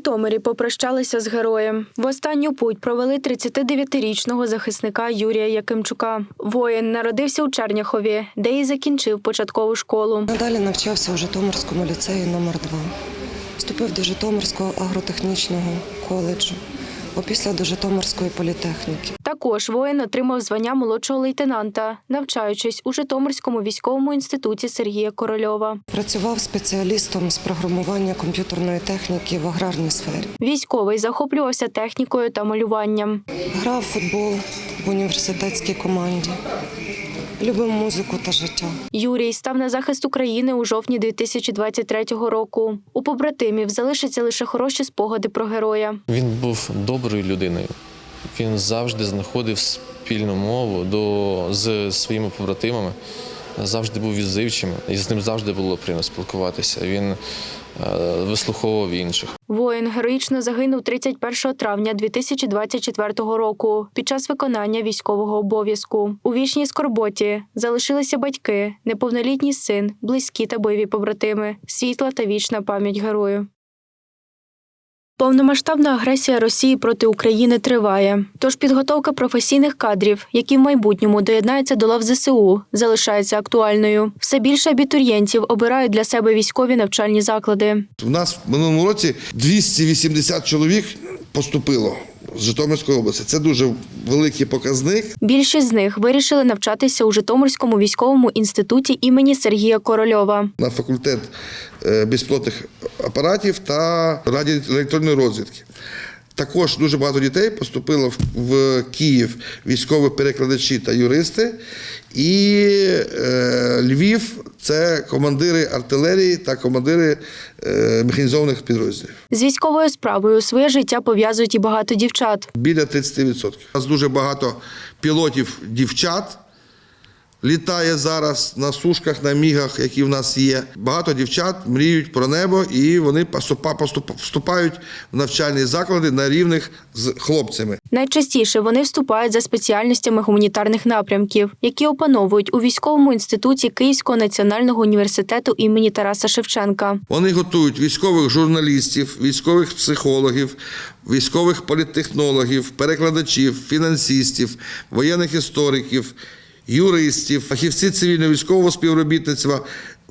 Житомирі попрощалися з героєм. В останню путь провели 39-річного захисника Юрія Якимчука. Воїн народився у Черняхові, де і закінчив початкову школу. Надалі навчався у Житомирському ліцеї номер 2 Вступив до Житомирського агротехнічного коледжу, опісля до Житомирської політехніки. Також воїн отримав звання молодшого лейтенанта, навчаючись у Житомирському військовому інституті Сергія Корольова. Працював спеціалістом з програмування комп'ютерної техніки в аграрній сфері. Військовий захоплювався технікою та малюванням. Грав футбол в університетській команді. Любив музику та життя. Юрій став на захист України у жовтні 2023 року. У побратимів залишаться лише хороші спогади про героя. Він був доброю людиною. Він завжди знаходив спільну мову до, з своїми побратимами, завжди був відзивчим, і з ним завжди було приємно спілкуватися. Він е, вислуховував інших. Воїн героїчно загинув 31 травня 2024 року під час виконання військового обов'язку. У вічній скорботі залишилися батьки, неповнолітній син, близькі та бойові побратими, світла та вічна пам'ять герою. Повномасштабна агресія Росії проти України триває. Тож підготовка професійних кадрів, які в майбутньому доєднаються до лав ЗСУ, залишається актуальною. Все більше абітурієнтів обирають для себе військові навчальні заклади. У нас в минулому році 280 чоловік поступило з Житомирської області. Це дуже великий показник. Більшість з них вирішили навчатися у Житомирському військовому інституті імені Сергія Корольова. на факультет е, безпілотних апаратів та радіоелектронної розвідки. Також дуже багато дітей поступило в- в Київ військові перекладачі та юристи. І е, Львів це командири артилерії та командири е, механізованих підрозділів. З військовою справою своє життя пов'язують і багато дівчат. Біля 30%. У нас дуже багато пілотів дівчат літає зараз на сушках, на мігах, які в нас є. Багато дівчат мріють про небо і вони вступають в навчальні заклади на рівних з хлопцями. Найчастіше вони вступають за спеціальностями гуманітарних напрямків, які опановують у військовому інституті Київського національного університету імені Тараса Шевченка. Вони готують військових журналістів, військових психологів, військових політтехнологів, перекладачів, фінансистів, воєнних істориків, юристів, фахівці цивільно-військового співробітництва,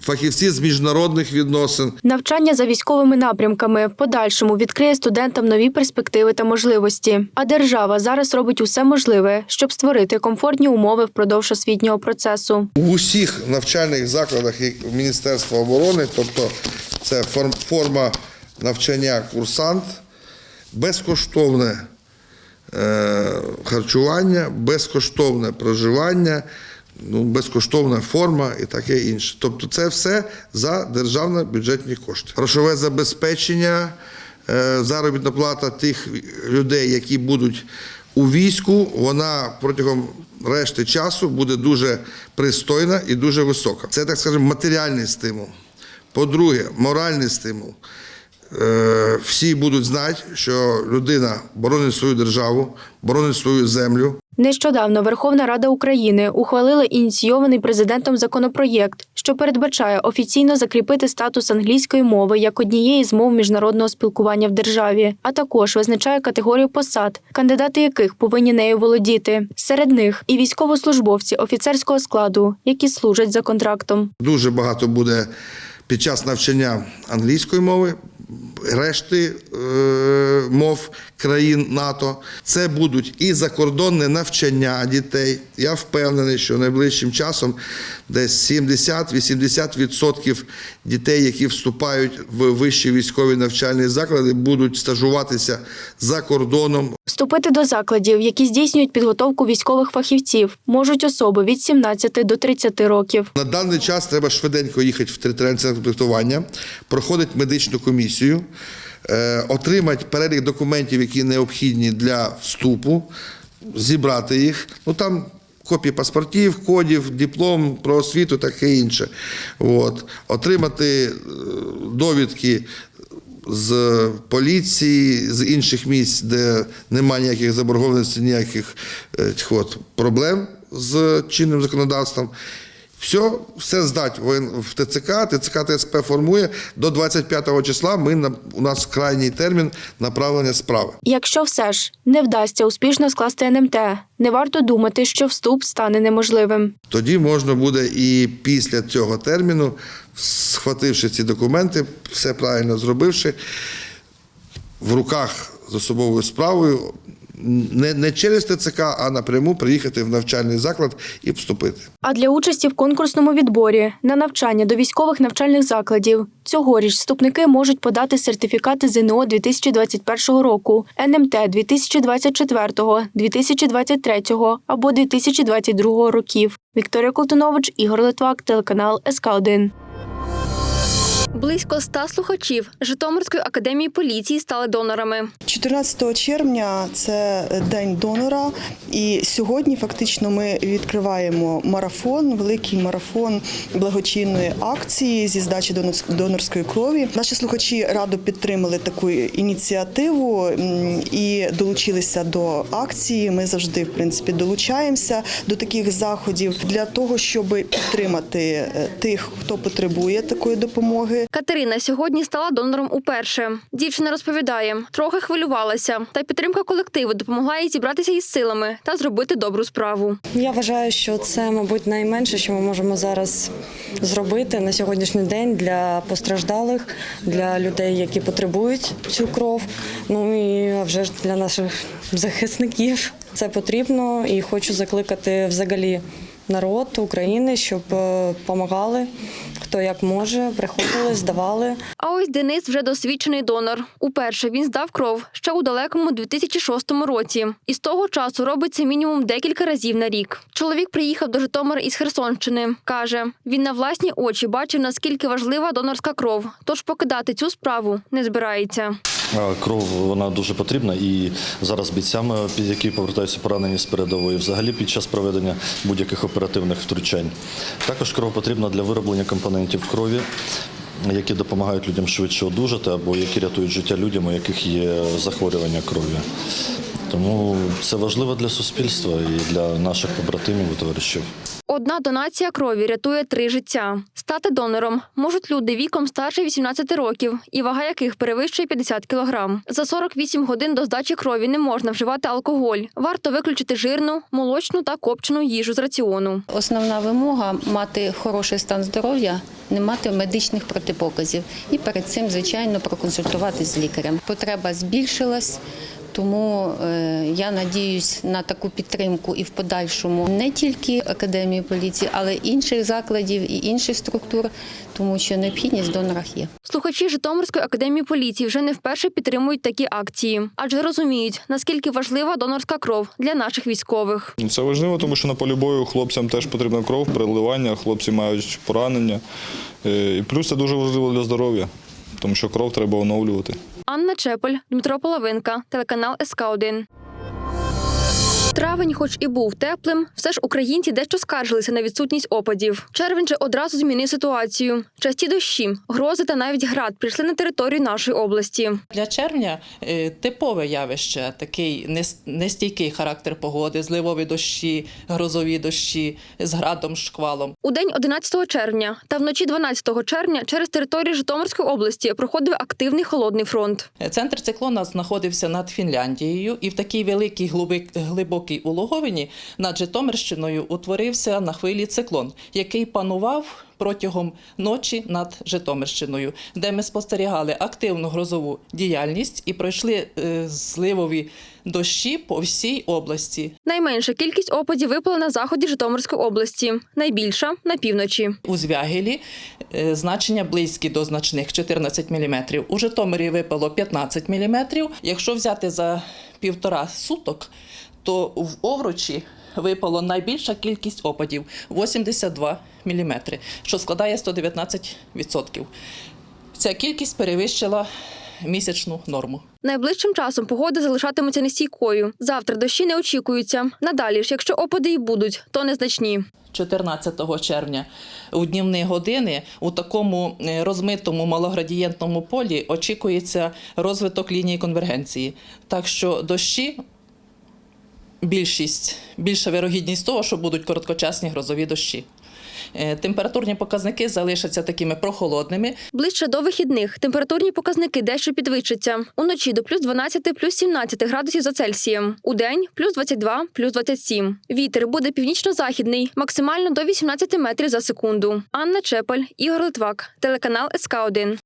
фахівці з міжнародних відносин. Навчання за військовими напрямками в подальшому відкриє студентам нові перспективи та можливості. А держава зараз робить усе можливе, щоб створити комфортні умови впродовж освітнього процесу. У усіх навчальних закладах Міністерства оборони, тобто це форм- форма навчання курсант, безкоштовне харчування, безкоштовне проживання, ну, безкоштовна форма і таке інше. Тобто це все за державні бюджетні кошти. Грошове забезпечення, е, заробітна плата тих людей, які будуть у війську, вона протягом решти часу буде дуже пристойна і дуже висока. Це, так скажемо, матеріальний стимул. По-друге, моральний стимул. Е, Всі будуть знати, що людина боронить свою державу, боронить свою землю, Нещодавно Верховна Рада України ухвалила ініційований президентом законопроєкт, що передбачає офіційно закріпити статус англійської мови як однієї з мов міжнародного спілкування в державі, а також визначає категорію посад, кандидати яких повинні нею володіти. Серед них і військовослужбовці офіцерського складу, які служать за контрактом. Дуже багато буде під час навчання англійської мови, решти е, мов країн НАТО. Це будуть і закордонне навчання дітей. Я впевнений, що найближчим часом десь 70-80% дітей, які вступають в вищі військові навчальні заклади, будуть стажуватися за кордоном Вступити до закладів, які здійснюють підготовку військових фахівців, можуть особи від 17 до 30 років. На даний час треба швиденько їхати в територіальне комплектування, проходити медичну комісію, отримати перелік документів, які необхідні для вступу, зібрати їх. Ну там копії паспортів, кодів, диплом про освіту, таке інше. От. Отримати е, довідки з поліції, з інших місць, де немає ніяких заборгованостей, ніяких е, от, проблем з чинним законодавством. Все, все здать в ТЦК, ТЦК ТСП формує. До 25 числа ми, на- у нас крайній термін направлення справи. Якщо все ж не вдасться успішно скласти НМТ, не варто думати, що вступ стане неможливим. Тоді можна буде і після цього терміну, схвативши ці документи, все правильно зробивши, в руках з особовою справою, не, не через ТЦК, а напряму приїхати в навчальний заклад і вступити. А для участі в конкурсному відборі на навчання до військових навчальних закладів цьогоріч вступники можуть подати сертифікати ЗНО 2021 року, НМТ 2024, 2023 або 2022 років. Вікторія Колтунович, Ігор Литвак, телеканал СК 1 Близько ста слухачів Житомирської академії поліції стали донорами. 14 червня це день донора, і сьогодні фактично ми відкриваємо марафон, великий марафон благочинної акції зі здачі донорс- донорської крові. Наші слухачі радо підтримали таку ініціативу і долучилися до акції. Ми завжди в принципі долучаємося до таких заходів для того, щоб підтримати е, тих, хто потребує такої допомоги. Катерина сьогодні стала донором уперше. Дівчина розповідає, трохи хвилювалася, та підтримка колективу допомогла їй зібратися із силами та зробити добру справу. Я вважаю, що це, мабуть, найменше, що ми можемо зараз зробити на сьогоднішній день для постраждалих, для людей, які потребують цю кров. Ну і вже ж для наших захисників це потрібно. І хочу закликати взагалі народ України, щоб допомагали, хто як може, приходили, здавали. А ось Денис вже досвідчений донор. Уперше він здав кров ще у далекому 2006 році. І з того часу робить це мінімум декілька разів на рік. Чоловік приїхав до Житомира із Херсонщини. Каже, він на власні очі бачив, наскільки важлива донорська кров. Тож покидати цю справу не збирається. Кров вона дуже потрібна і зараз бійцями, під- які повертаються поранені з передової, взагалі під час проведення будь-яких оперативних втручань. Також кров потрібна для вироблення компонентів крові, які допомагають людям швидше одужати або які рятують життя людям, у яких є захворювання крові. Тому це важливо для суспільства і для наших побратимів і товаришів. Одна донація крові рятує три життя. Стати донором можуть люди віком старше 18 років, і вага яких перевищує 50 кілограм. За 48 годин до здачі крові не можна вживати алкоголь. Варто виключити жирну, молочну та копчену їжу з раціону. Основна вимога мати хороший стан здоров'я, не мати медичних протипоказів. І перед цим, звичайно, проконсультуватись з лікарем. Потреба збільшилась. Тому е, я надіюсь на таку підтримку і в подальшому не тільки академії поліції, але й інших закладів і інших структур, тому що необхідність в донорах є. Слухачі Житомирської академії поліції вже не вперше підтримують такі акції, адже розуміють, наскільки важлива донорська кров для наших військових. Це важливо, тому що на полі бою хлопцям теж потрібна кров, переливання, хлопці мають поранення. Е, І плюс це дуже важливо для здоров'я, тому що кров треба оновлювати. Анна Чепель, Дмитро Половинка, телеканал СК 1 Травень, хоч і був теплим, все ж українці дещо скаржилися на відсутність опадів. Червень же одразу змінив ситуацію. Часті дощі, грози та навіть град прийшли на територію нашої області. Для червня е, типове явище, такий нестійкий характер погоди, зливові дощі, грозові дощі з градом, шквалом. У день 11 червня та вночі 12 червня через територію Житомирської області проходив активний холодний фронт. Центр циклона знаходився над Фінляндією, і в такій великій глиби- глибокій улоговині над Житомирщиною утворився на хвилі циклон, який панував протягом ночі над Житомирщиною, де ми спостерігали активну грозову діяльність і пройшли е, зливові дощі по всій області. Найменша кількість опадів випала на заході Житомирської області, найбільша на півночі. У Звягелі е, значення близькі до значних 14 мм. У Житомирі випало 15 мм. Якщо взяти за півтора суток, то в Овручі випало найбільша кількість опадів 82 мм, що складає 119%. Ця кількість перевищила місячну норму. Найближчим часом погода залишатиметься нестійкою. Завтра дощі не очікуються. Надалі ж, якщо опади і будуть, то незначні. 14 червня у днівні години у такому е, розмитому малоградієнтному полі очікується розвиток лінії конвергенції. Так що дощі більшість, більша вирогідність того, що будуть короткочасні грозові дощі. Е, Температурні показники залишаться такими прохолодними. Ближче до вихідних температурні показники дещо підвищаться. Уночі до плюс 12, плюс 17 градусів за Цельсієм. У день плюс 22, плюс 27. Вітер буде північно-західний, максимально до 18 метрів за секунду. Анна Чепель, Ігор Литвак, телеканал СК 1